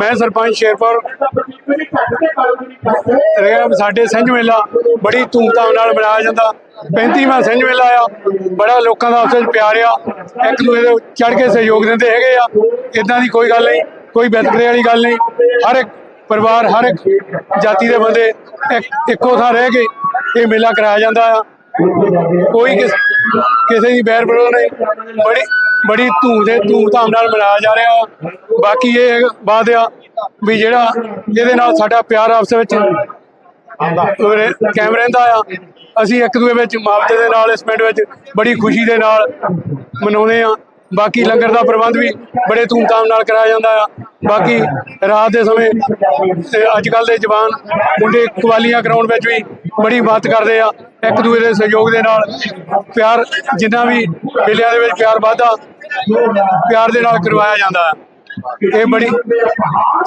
ਮੈਂ ਸਰਪੰਚ ਸ਼ੇਰਪੁਰ ਰਿਹਾ ਸਾਡੇ ਸਿੰਝ ਮੇਲਾ। ਬੜੀ ਧੂਮਧਾਮ ਨਾਲ ਮਨਾਇਆ ਜਾਂਦਾ। 35ਵਾਂ ਸਿੰਝ ਮੇਲਾ ਆ। ਬੜਾ ਲੋਕਾਂ ਦਾ ਆਪਸ ਵਿੱਚ ਪਿਆਰ ਆ। ਇੱਕ ਦੂਜੇ ਦੇ ਚੜ ਕੇ ਸਹਿਯੋਗ ਦਿੰਦੇ ਹੈਗੇ ਆ। ਇਦਾਂ ਦੀ ਕੋਈ ਗੱਲ ਨਹੀਂ। ਕੋਈ ਵਿਤਕਰੇ ਵਾਲੀ ਗੱਲ ਨਹੀਂ। ਹਰ ਇੱਕ ਪਰਿਵਾਰ, ਹਰ ਇੱਕ ਜਾਤੀ ਦੇ ਬੰਦੇ ਇੱਕੋ ਥਾਂ ਰਹਿ ਕੇ ਇਹ ਮੇਲਾ ਕਰਾਇਆ ਜਾਂਦਾ ਆ। ਕੋਈ ਕਿਸ, ਕਿਸੇ ਦੀ ਬੈਰ ਵਿਰੋਧ ਨਹੀਂ। ਬੜੀ ਬੜੀ ਧੂਮ ਦੇ ਧੂਮਧਾਮ ਨਾਲ ਮਨਾਇਆ ਜਾ ਰਿਹਾ। ਬਾਕੀ ਇਹ ਬਾਤ ਆ ਵੀ ਜਿਹੜਾ ਇਹਦੇ ਨਾਲ ਸਾਡਾ ਪਿਆਰ ਆਪਸ ਵਿੱਚ ਉਰੇ ਕਾਇਮ ਰਹਿੰਦਾ ਆ, ਅਸੀਂ ਇੱਕ ਦੂਜੇ ਵਿੱਚ ਮੁਹੱਬਤ ਦੇ ਨਾਲ ਇਸ ਪਿੰਡ ਵਿੱਚ ਬੜੀ ਖੁਸ਼ੀ ਦੇ ਨਾਲ ਮਨਾਉਂਦੇ ਆ। ਬਾਕੀ ਲੰਗਰ ਦਾ ਪ੍ਰਬੰਧ ਵੀ ਬੜੇ ਧੂਮਧਾਮ ਨਾਲ ਕਰਾਇਆ ਜਾਂਦਾ ਆ। ਬਾਕੀ ਰਾਤ ਦੇ ਸਮੇਂ ਤੇ ਅੱਜ ਕੱਲ ਦੇ ਜਵਾਨ ਮੁੰਡੇ ਕਵਾਲੀਆਂ ਕਰਾਉਣ ਵਿੱਚ ਵੀ ਬੜੀ ਮਦਦ ਕਰਦੇ ਆ। ਇੱਕ ਦੂਜੇ ਦੇ ਸਹਿਯੋਗ ਦੇ ਨਾਲ ਪਿਆਰ ਜਿੰਨਾ ਵੀ ਮੇਲਿਆਂ ਦੇ ਵਿੱਚ ਪਿਆਰ ਵਾਧਾ ਪਿਆਰ ਦੇ ਨਾਲ ਕਰਵਾਇਆ ਜਾਂਦਾ ਆ। ਇਹ ਬੜੀ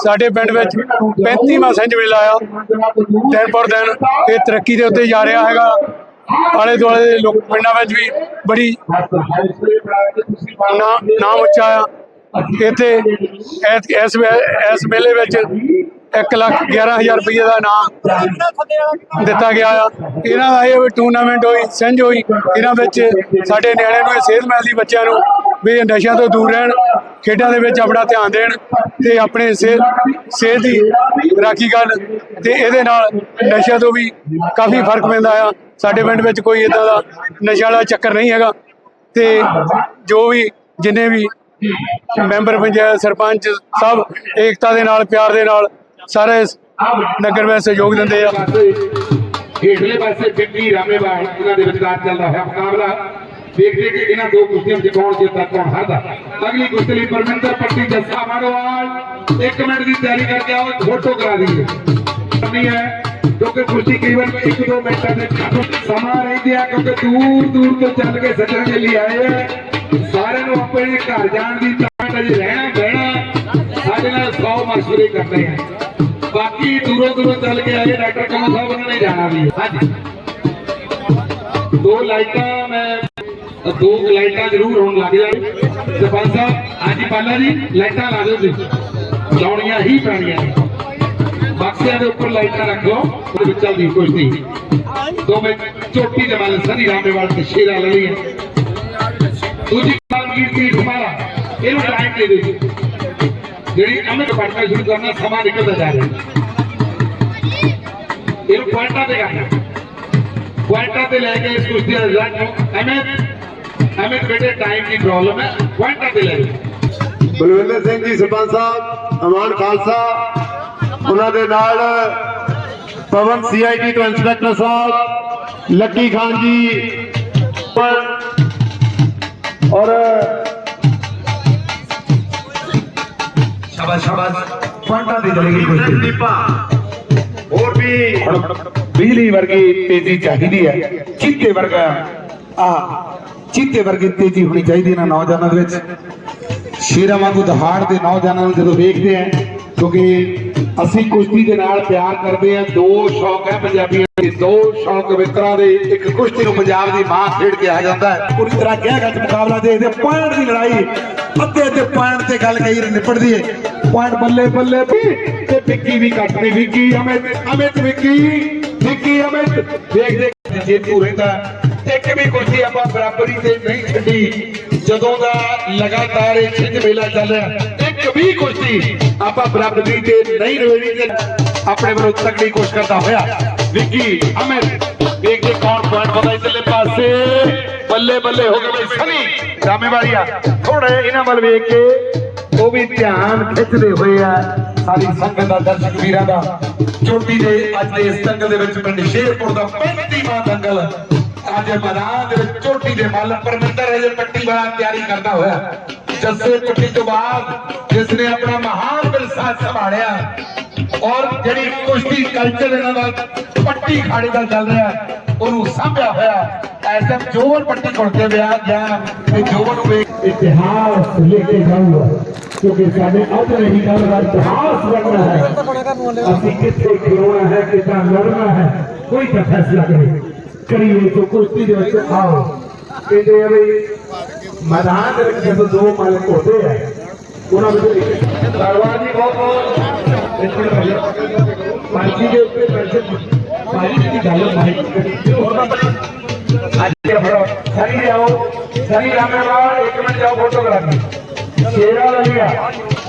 ਸਾਡੇ ਪਿੰਡ ਵਿੱਚ 35ਵਾਂ ਸਿੰਝ ਮੇਲਾ ਆ। ਦਿਨ ਪਰ ਦਿਨ ਇਹ ਤਰੱਕੀ ਦੇ ਉੱਤੇ ਜਾ ਰਿਹਾ ਹੈਗਾ। ਆਲੇ ਦੁਆਲੇ ਦੇ ਲੋਕ ਪਿੰਡਾਂ ਵਿੱਚ ਵੀ ਬੜੀ ਨਾਮ ਉੱਚਾ ਆ। ਇੱਥੇ ਇਸ ਇਸ ਮੇਲੇ ਵਿੱਚ 1 ਲੱਖ 11000 ਰੁਪਏ ਦਾ ਨਾਮ ਦਿੱਤਾ ਗਿਆ ਆ। ਇਹਨਾਂ ਦਾ ਇਹ ਟੂਰਨਾਮੈਂਟ ਹੋਈ, ਸਿੰਝ ਹੋਈ। ਇਹਨਾਂ ਵਿੱਚ ਸਾਡੇ ਨਿਆਣਿਆਂ ਨੂੰ ਇਹ ਸੇਧ ਮਿਲਦੀ ਬੱਚਿਆਂ ਨੂੰ ਵੀ ਇਹ ਨਸ਼ਿਆਂ ਤੋਂ ਦੂਰ ਰਹਿਣ, ਖੇਡਾਂ ਦੇ ਵਿੱਚ ਆਪਣਾ ਧਿਆਨ ਦੇਣ ਤੇ ਆਪਣੇ ਸਿਹਤ ਸਿਹਤ ਦੀ ਰਾਖੀ ਕਰਨ ਤੇ ਇਹਦੇ ਨਾਲ ਨਸ਼ਿਆਂ ਤੋਂ ਵੀ ਕਾਫੀ ਫ਼ਰਕ ਪੈਂਦਾ ਆ। ਸਾਡੇ ਪਿੰਡ ਵਿੱਚ ਕੋਈ ਇਦਾਂ ਦਾ ਨਸ਼ਾ ਵਾਲਾ ਚੱਕਰ ਨਹੀਂ ਹੈਗਾ ਤੇ ਜੋ ਵੀ ਜਿੰਨੇ ਵੀ ਮੈਂਬਰ ਪੰਚਾਇਤ, ਸਰਪੰਚ ਸਭ ਏਕਤਾ ਦੇ ਨਾਲ, ਪਿਆਰ ਦੇ ਨਾਲ ਸਾਰੇ ਨਗਰ ਵਿੱਚ ਸਹਿਯੋਗ ਦਿੰਦੇ ਆ। ਹੇਠਲੇ ਪਾਸੇ ਬਿੱਗੀ ਰਾਮੇਵਾਲ ਇਹਨਾਂ ਦੇ ਵਿਚਕਾਰ ਚੱਲਦਾ ਹੋਇਆ ਮੁਕਾਬਲਾ। ਦੇਖਦੇ ਕਿ ਇਹਨਾਂ ਦੋ ਕੁਸ਼ਤੀਆਂ ਵਿੱਚ ਕੌਣ ਜਿੱਤਦਾ, ਕੌਣ ਹਾਰਦਾ। ਅਗਲੀ ਕੁਸ਼ਤੀ ਲਈ ਪਰਮਿੰਦਰ ਪੱਟੀ ਜੱਸਾ ਮਾਰੋਵਾਲ 1 ਮਿੰਟ ਦੀ ਤਿਆਰੀ ਕਰਕੇ ਆਓ, ਫੋਟੋ ਕਰਾ ਦਈਏ। ਕਰਨੀ ਹੈ, ਕਿਉਂਕਿ ਕੁਸ਼ਤੀ ਕਈ ਵਾਰ 1-2 ਮਿੰਟਾਂ ਦੇ ਘੱਟ ਸਮਾਂ ਰਹਿੰਦੇ ਆ ਕਿਉਂਕਿ ਦੂਰ ਦੂਰ ਤੋਂ ਚੱਲ ਕੇ ਸੱਜਣ ਦੇ ਲਈ ਆਏ ਆ ਸਾਰਿਆਂ ਨੂੰ ਆਪਣੇ ਘਰ ਜਾਣ ਦੀ ਤਾਂ ਅਜੇ ਰਹਿਣਾ ਬਹਿਣਾ ਸਾਡੇ ਨਾਲ 100 ਮਸ਼ਵਰੇ ਕਰਦੇ ਆ। ਬਾਕੀ ਦੂਰੋਂ ਦੂਰੋਂ ਚੱਲ ਕੇ ਆਏ, ਡਾਕਟਰ ਕਮਲ ਸਾਹਿਬ ਉਹਨਾਂ ਨੇ ਜਾਣਾ ਵੀ ਹੈ। ਹਾਂਜੀ। ਦੋ ਲਾਈਟਾਂ ਜ਼ਰੂਰ ਹੋਣ ਲੱਗ ਜਾਣ। ਸਰਪੰਚ ਸਾਹਿਬ, ਹਾਂਜੀ, ਪਾਲਾ ਜੀ, ਲਾਈਟਾਂ ਲਾ ਦਿਓ ਤੁਸੀਂ। ਲਾਉਣੀਆਂ ਹੀ ਪੈਣੀਆਂ ਨੇ। ਦੇ ਉੱਪਰ ਲਾਈਟਾਂ ਰੱਖ ਲਓ, ਉਹਦੇ ਵਿੱਚ ਚੱਲਦੀ ਕੁਸ਼ਤੀ ਦੋ ਮੈਂ ਚੋਟੀ ਦੇ ਵੱਲ ਸਨੀ ਰਾਮੇਵਾਲ ਤੇ ਸ਼ੇਰਾ ਲੈ ਲਈਏ। ਦੂਜੀ ਕਾਲਗੀਰ ਦੀ ਠਮਾਰਾ ਇਹਨੂੰ ਟਾਈਮ ਦੇ ਦਿਓ ਜਿਹੜੀ ਅਮਿਤ ਪੜਨਾ ਸ਼ੁਰੂ ਕਰਨਾ, ਸਮਾਂ ਨਿਕਲਦਾ ਜਾ ਰਿਹਾ। ਇਹਨੂੰ ਪੁਆਇੰਟਾਂ ਤੇ ਕਰਨਾ। ਪੁਆਇੰਟਾਂ ਤੇ ਲੈ ਕੇ ਇਸ ਕੁਸ਼ਤੀ ਦਾ ਰਿਜ਼ਲਟ ਨੂੰ ਅਮਿਤ ਅਮਿਤ ਬੇਟੇ ਟਾਈਮ ਦੀ ਪ੍ਰੋਬਲਮ ਹੈ ਪੁਆਇੰਟਾਂ ਤੇ ਲੈ ਲਓ ਬਲਵਿੰਦਰ ਸਿੰਘ ਜੀ ਸਰਪੰਚ ਸਾਹਿਬ ਅਮਾਨ ਖਾਲਸਾ ਉਹਨਾਂ ਦੇ ਨਾਲ ਪਵਨ ਸੀਆਈਡੀ ਤੋਂ ਇੰਸਪੈਕਟਰ ਸਾਹਿਬ ਲੱਕੀ ਖਾਨ ਜੀ ਪਰ- ਔਰ ਸ਼ਾਬਾਸ਼ ਸ਼ਾਬਾਸ਼ ਪੁਆਇੰਟਾਂ ਦੀ ਚਲੇਗੀ ਕੁਸ਼ਤੀ ਹੋਰ ਵੀ ਬਿਜਲੀ ਵਰਗੀ ਤੇਜ਼ੀ ਚਾਹੀਦੀ ਹੈ ਚੀਤੇ ਵਰਗਾ ਆ ਚੀਤੇ ਵਰਗੀ ਤੇਜ਼ੀ ਹੋਣੀ ਚਾਹੀਦੀ ਇਹਨਾਂ ਨੌਜਵਾਨਾਂ ਦੇ ਵਿੱਚ। ਸ਼ੇਰਾਂ ਵਾਂਗੂ ਦਹਾੜ ਦੇ ਨੌਜਵਾਨਾਂ ਨੂੰ ਜਦੋਂ ਵੇਖਦੇ ਆ, ਕਿਉਂਕਿ ਅਸੀਂ ਕੁਸ਼ਤੀ ਦੇ ਨਾਲ ਪਿਆਰ ਕਰਦੇ ਆ, ਦੋ ਸ਼ੌਕ ਹੈ ਪੰਜਾਬੀਆਂ ਦੇ, ਦੋ ਸ਼ੌਕ ਮਿੱਤਰਾਂ ਦੇ, ਇੱਕ ਕੁਸ਼ਤੀ ਨੂੰ ਪੰਜਾਬ ਦੀ ਮਾਂ ਖੇਡ ਕੇ ਆ ਜਾਂਦਾ ਹੈ। ਪੂਰੀ ਤਰ੍ਹਾਂ ਕਹਿ ਗੱਜ ਮੁਕਾਬਲਾ ਦੇਖਦੇ ਪੁਆਇੰਟ ਦੀ ਲੜਾਈ, ਅੱਧੇ ਅੱਧੇ ਪੁਆਇੰਟ ਤੇ ਗੱਲ ਕਈ ਵਾਰ ਨਿਪਟਦੀ ਹੈ ਪੁਆਇੰਟ ਬੱਲੇ ਬੱਲੇ ਵੀ, ਤੇ ਵਿੱਕੀ ਵੀ ਕੱਟਦੇ ਵਿੱਕੀ, ਅਮਿਤ ਅਮਿਤ ਵਿੱਕੀ ਵਿੱਕੀ, ਅਮਿਤ। ਦੇਖ ਦੇਖ ਜੇਤੂ ਰਹਿੰਦਾ ਇੱਕ ਵੀ ਕੁਸ਼ਤੀ ਆਪਾਂ ਬਰਾਬਰੀ ਤੇ ਨਹੀਂ ਛੱਡੀ। ਜਦੋਂ ਦਾ ਲਗਾਤਾਰ ਇਹ ਛਿੰਝ ਮੇਲਾ ਚੱਲ ਰਿਹਾ, ਇੱਕ ਵੀ ਕੁਸ਼ਤੀ ਆਪਾਂ ਬਰਾਬਰੀ ਤੇ ਨਹੀਂ ਰਵੇੜੀ ਤੇ ਆਪਣੇ ਵੱਲੋਂ ਤਕੜੀ ਕੋਸ਼ਿਸ਼ ਕਰਦਾ ਹੋਇਆ ਵਿੱਕੀ ਅਮਿਤ ਦੇਖਦੇ ਕੌਣ ਪੁਆਇੰਟ ਵਧਾ ਇਧਰਲੇ ਪਾਸੇ। ਬੱਲੇ ਬੱਲੇ ਹੋ ਗਏ ਬਈ ਸਨੀ। ਰਾਮੇਵਾਲੀਆ ਥੋੜੇ ਇਹਨਾਂ ਵੱਲ ਵੇਖ ਕੇ ਉਹ ਵੀ ਧਿਆਨ ਖਿੱਚਦੇ ਹੋਏ ਆ ਸਾਰੀ ਸੰਗਤ ਦਾ ਦਰਸ਼ਕ ਵੀਰਾਂ ਦਾ। ਚੋਟੀ ਦੇ ਅੱਜ ਦੇ ਇਸ ਦੰਗਲ ਦੇ ਵਿੱਚ ਪਿੰਡ ਸ਼ੇਰਪੁਰ ਦਾ 35ਵਾਂ ਦੰਗਲ ਅੱਜ ਮੈਦਾਨ ਦੇ ਵਿੱਚ ਚੋਟੀ ਦੇ ਮੱਲ ਪਰਮਿੰਦਰ ਅਜੇ ਪੱਟੀ ਵਾਲਾ ਤਿਆਰੀ ਕਰਦਾ ਹੋਇਆ। ਜੱਸੇ ਪੱਟੀ ਤੋਂ ਬਾਅਦ ਜਿਸ ਨੇ ਆਪਣਾ ਮਹਾਨ ਵਿਰਸਾ ਸੰਭਾਲਿਆ ਔਰ ਜਿਹੜੀ ਕੁਸ਼ਤੀ ਕਲਚਰ ਇਹਨਾਂ ਦਾ ਪੱਟੀ ਖਾੜੇ ਦਾ ਚੱਲ ਰਿਹਾ ਹੈ, ਉਹਨੂੰ ਸਾਂਭਿਆ ਹੋਇਆ। ਐਸਐਮ ਜੋਵਨ ਪੱਟੀ ਕੋਲ ਕੇ ਵਿਆਹ ਗਿਆ ਤੇ ਜੋਵਨ ਨੂੰ ਵੇਖ ਇਤਿਹਾਸ ਲੈ ਕੇ ਜਾਊਗਾ ਕਿਉਂਕਿ ਸਾਡੇ ਅੱਜ ਰਹੀ ਗੱਲ ਦਾ ਇਤਿਹਾਸ ਬਣਨਾ ਹੈ। ਅਸੀਂ ਕਿੱਥੇ ਖਲੋਣਾ ਹੈ ਕਿੱਦਾਂ ਲੜਨਾ ਹੈ ਕੋਈ ਤਾਂ ਫੈਸਲਾ ਕਰੇ। ਕਰੀਏ ਜੋ ਕੁਸ਼ਤੀ ਦੇ ਵਿੱਚ ਆਓ ਕਹਿੰਦੇ ਆ ਵੀ ਮੈਦਾਨ ਦੇ ਵਿੱਚ ਜਦੋਂ ਦੋ ਮਾਲਕ ਹੁੰਦੇ ਆ, ਉਹਨਾਂ ਵਿੱਚ ਸਰਵਾਰ ਜੀ ਬਹੁਤ ਬਹੁਤ ਪਾਰਟੀ ਦੇ ਉੱਤੇ ਪੈਨਸ਼ਨ ਪਾਰਟੀ ਦੀ ਗੱਲ ਨਹੀਂ ਅੱਜ ਆਪਣਾ ਸਰੀ ਲਿਆਓ ਸਰੀ ਰਾਮੇਵਾਲ ਇੱਕ ਮਿੰਟ ਜਾਓ ਫੋਟੋਗ੍ਰਾਫੀ ਸ਼ੇਰਾ ਲਈਆ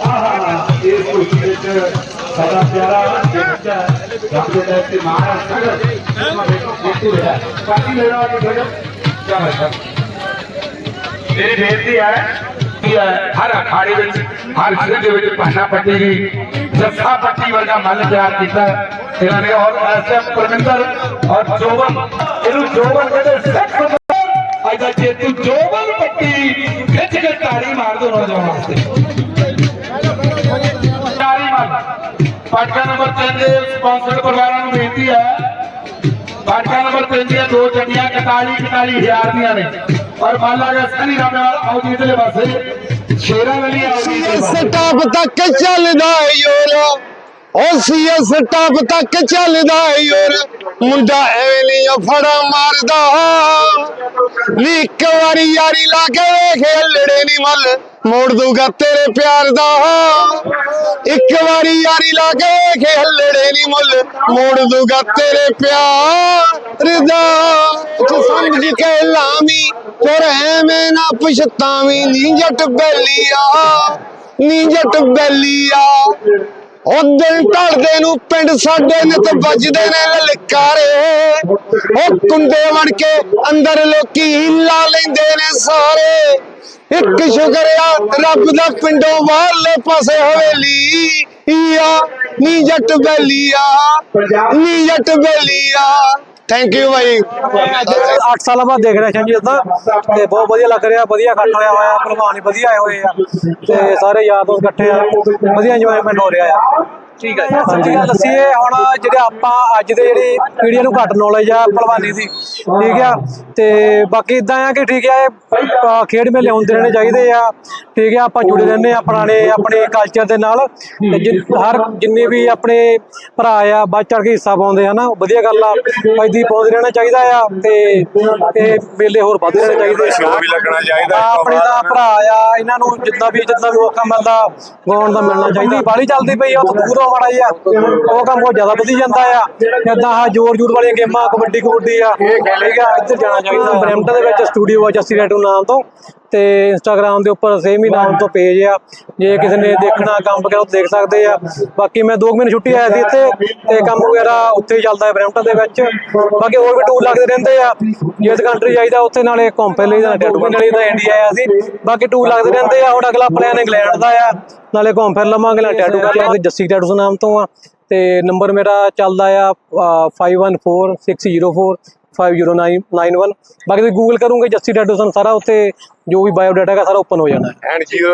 ਆਹਾ ਇਹ ਕੁਰਸੀ ਵਿੱਚ ਸਾਡਾ ਪਿਆਰਾ ਬੱਚਾ ਰਾਮਦੇ ਦਾ ਤੇ ਮਹਾਰਾਸ਼ਟਰ ਪਾਰਟੀ ਲੈਣਾ ਆ ਕੇ ਕਿਆ ਬਾਤ ਮੇਰੀ ਬੇਨਤੀ ਹੈ ਹਰ ਅਖਾੜੇ ਵਿੱਚ, ਹਰ ਜ਼ਿਲ੍ਹੇ ਦੇ ਵਿੱਚ ਭਾਸ਼ਾ ਪੱਟੀ ਦੀ ਜੱਸਾ ਪੱਟੀ ਵਰਗਾ ਮੱਲ ਤਿਆਰ ਕੀਤਾ ਇਹਨਾਂ ਨੇ ਔਰ ਐਸਐਮ ਪਰਮਿੰਦਰ ਔਰ ਜੋਬਨ, ਇਹਨੂੰ ਜੋਬਨ ਕਹਿੰਦੇ ਸਿੱਖ ਅੱਜ ਦਾ ਚੇਤੂ ਜੋਬਨ ਪੱਟੀ ਖਿੱਚ ਕੇ ਤਾੜੀ ਮਾਰ ਦੋ ਨੌਜਵਾਨ ਵਾਸਤੇ। ਪਾਟਕਾ ਨੰਬਰ 3 ਦੇ ਸਪਾਂਸਰਡ ਪਰਿਵਾਰਾਂ ਨੂੰ ਬੇਨਤੀ ਹੈ। ਬਾਟਾ ਨੰਬਰ 3 ਦੀਆਂ ਦੋ ਚੱਡੀਆਂ 41 41 ਹਜ਼ਾਰ ਦੀਆਂ ਨੇ। ਔਰ ਮਾਲਾ ਗਿਆ ਸਨੀ ਰਾਮੇਵਾਲ ਆਓ ਜੀ ਇਧਰਲੇ ਪਾਸੇ ਸ਼ੇਰਾਂ ਵਾਲੀ ਪਾਸੇ। ਸਟਾਪ ਤੱਕ ਚੱਲਦਾ ਯੋਰ। ਉਹ ਸੀਐਸ ਸਟਾਪ ਤੱਕ ਚੱਲਦਾ ਯੋਰ। ਮੁੰਡਾ ਐਵੇਂ ਨਹੀਂ ਫੜਾ ਮਾਰਦਾ। ਨੀ ਇੱਕ ਵਾਰੀ ਯਾਰੀ ਲਾ ਕੇ ਵੇਖ ਲੜੇ ਨਹੀਂ ਮੱਲ। ਮੋੜ ਦੂਗਾ ਤੇਰੇ ਪਿਆਰ ਦਾ। ਇੱਕ ਵਾਰੀ ਯਾਰੀ ਲਾ ਕੇ ਵੇਖ ਲੜੇ ਨਹੀਂ ਮੁੱਲ। ਮੋੜ ਦੂਗਾ ਤੇਰੇ ਪਿਆਰ ਦਾ। ਤੂੰ ਸਮਝ ਕੇ ਲਾਵੀਂ ਪਰ ਐਵੇਂ ਨਾ ਪਛਤਾਵੀਂ ਨੀ ਜੱਟ ਬੈਲੀਆ ਨੀ ਜੱਟ ਬੈਲੀਆ। ਉਹ ਦਿਨ ਢਲਦੇ ਨੂੰ ਪਿੰਡ ਸਾਡੇ ਨੇ ਤੇ ਵੱਜਦੇ ਨੇ ਲਲਕਾਰੇ। ਉਹ ਕੁੰਡੇ ਵੜ ਕੇ ਅੰਦਰ ਲੋਕੀ ਹਿੱਲਾ ਲੈਂਦੇ ਨੇ ਸਾਰੇ। ਇੱਕ ਸ਼ੁਕਰ ਰੱਬ ਦਾ ਪਿੰਡੋਂ ਬਾਹਰਲੇ ਪਾਸੇ ਹਵੇਲੀ ਆ ਨੀ ਜੱਟ ਬੈਲੀਆ ਨੀ ਜੱਟ ਬੈਲੀਆ ਥੈਂਕ ਯੂ ਭਾਈ 8 ਸਾਲਾਂ ਬਾਅਦ ਦੇਖ ਰਿਹਾ ਜੀ ਉਦਾਂ ਤੇ ਬਹੁਤ ਵਧੀਆ ਲੱਗ ਰਿਹਾ, ਵਧੀਆ ਇਕੱਠ ਹੋਇਆ ਹੋਇਆ, ਭਲਵਾਨ ਵਧੀਆ ਆਏ ਹੋਏ ਆ। ਤੇ ਸਾਰੇ ਯਾਰ ਦੋਸਤ ਇਕੱਠੇ ਆ, ਵਧੀਆ ਇੰਜੋਇਮੈਂਟ ਹੋ ਰਿਹਾ ਆ। ਠੀਕ ਹੈ ਸੱਚੀ ਗੱਲ ਦੱਸੀਏ ਹੁਣ ਜਿਹੜੇ ਆਪਾਂ ਅੱਜ ਦੇ ਜਿਹੜੀ ਪੀੜ੍ਹੀ ਨੂੰ ਘੱਟ ਨੌਲੇਜ ਆ ਭਲਵਾਨੀ ਦੀ ਠੀਕ ਆ। ਤੇ ਬਾਕੀ ਇਦਾਂ ਆ ਕਿ ਠੀਕ ਆ ਇਹ ਖੇਡ ਮੇਲੇ ਹੁੰਦੇ ਰਹਿਣੇ ਚਾਹੀਦੇ ਆ। ਠੀਕ ਆ ਆਪਾਂ ਜੁੜੇ ਰਹਿੰਦੇ ਆ ਪੁਰਾਣੇ ਆਪਣੇ ਕਲਚਰ ਦੇ ਨਾਲ। ਹਰ ਜਿੰਨੇ ਵੀ ਆਪਣੇ ਭਰਾ ਆ ਵੱਧ ਚੜ ਕੇ ਹਿੱਸਾ ਪਾਉਂਦੇ ਹਨਾ ਵਧੀਆ ਗੱਲ ਆ। ਐਦੀ ਪਾਉਂਦੇ ਰਹਿਣਾ ਚਾਹੀਦਾ ਆ ਤੇ ਇਹ ਮੇਲੇ ਹੋਰ ਵੱਧ ਰਹਿਣੇ ਚਾਹੀਦੇ ਸ਼ੋਅ ਵੀ ਲੱਗਣਾ ਚਾਹੀਦਾ ਆਪਣੇ ਦਾ ਭਰਾ ਆ ਇਹਨਾਂ ਨੂੰ ਜਿੱਦਾਂ ਵੀ ਜਿੱਦਾਂ ਵੀ ਮੌਕਾ ਮਿਲਦਾ ਗਾਉਣ ਦਾ ਮਿਲਣਾ ਚਾਹੀਦਾ। ਬਾਲੀ ਚੱਲਦੀ ਪਈ ਆ ਉਹ ਤਾਂ ਦੂਰ ਹੋ ਮਾੜਾ ਜਿਹਾ। ਉਹ ਕੰਮ ਬਹੁਤ ਜ਼ਿਆਦਾ ਵਧੀ ਜਾਂਦਾ ਆ। ਇਦਾਂ ਆ ਜੋਰ ਜੂਰ ਵਾਲੀਆਂ ਗੇਮਾਂ, ਕਬੱਡੀ ਕਬੱਡੀ ਆ। ਠੀਕ ਆ, ਇੱਧਰ ਜਾਣਾ ਚਾਹੀਦਾ। ਬਰੈਂਪਟਨ ਦੇ ਵਿੱਚ ਸਟੂਡੀਓ ਆ, ਜੱਸੀ ਰੈਟੂ ਨਾਮ ਤੋਂ। ਤੇ ਇੰਸਟਾਗ੍ਰam ਦੇ ਉੱਪਰ ਸੇਮ ਹੀ ਨਾਮ ਤੋਂ ਪੇਜ ਆ। ਜੇ ਕਿਸੇ ਨੇ ਦੇਖਣਾ ਕੰਮ ਵਗੈਰਾ ਉਹ ਦੇਖ ਸਕਦੇ ਆ। ਬਾਕੀ ਮੈਂ 2 ਮਹੀਨੇ ਛੁੱਟੀ ਆਇਆ ਸੀ ਇੱਥੇ ਤੇ ਕੰਮ ਵਗੈਰਾ ਉੱਥੇ ਹੀ ਚੱਲਦਾ ਹੈ ਬਰੈਂਪਟਨ ਦੇ ਵਿੱਚ। ਬਾਕੀ ਹੋਰ ਵੀ ਟੂਰ ਲੱਗਦੇ ਰਹਿੰਦੇ ਆ। ਜਿਸ ਕੰਟਰੀ ਜਾਈਦਾ ਉੱਥੇ ਨਾਲੇ ਘੁੰਮ ਫਿਰ ਲਈਦਾ ਟੈਟੂ ਪਿੰਡ ਲਈ ਤਾਂ ਇੰਡੀਆ ਆਇਆ ਸੀ। ਬਾਕੀ ਟੂਰ ਲੱਗਦੇ ਰਹਿੰਦੇ ਆ। ਹੁਣ ਅਗਲਾ ਪਲਾਨ ਇੰਗਲੈਂਡ ਦਾ ਆ। ਨਾਲੇ ਘੁੰਮ ਫਿਰ ਲਵਾਂਗੇ ਨਾਲੇ ਟੈਟੂ ਕਰ ਲਾਂਗੇ ਜੱਸੀ ਟੈਟੂਸ ਨਾਮ ਤੋਂ ਆ। ਤੇ ਨੰਬਰ ਮੇਰਾ ਚੱਲਦਾ ਆ ਅ, 514604 5091 ਬਾਕੀ ਤੁਸੀਂ ਗੂਗਲ ਕਰੋਗੇ ਜੱਸੀ ਟੈਟੂਸ ਸਾਰਾ ਉੱਥੇ ਜੋ ਵੀ ਬਾਇਓ ਡਾਟਾ ਹੈਗਾ ਸਾਰਾ ਓਪਨ ਹੋ ਜਾਣਾ। ਹੈ ਐਂਡ ਜੀਰੋ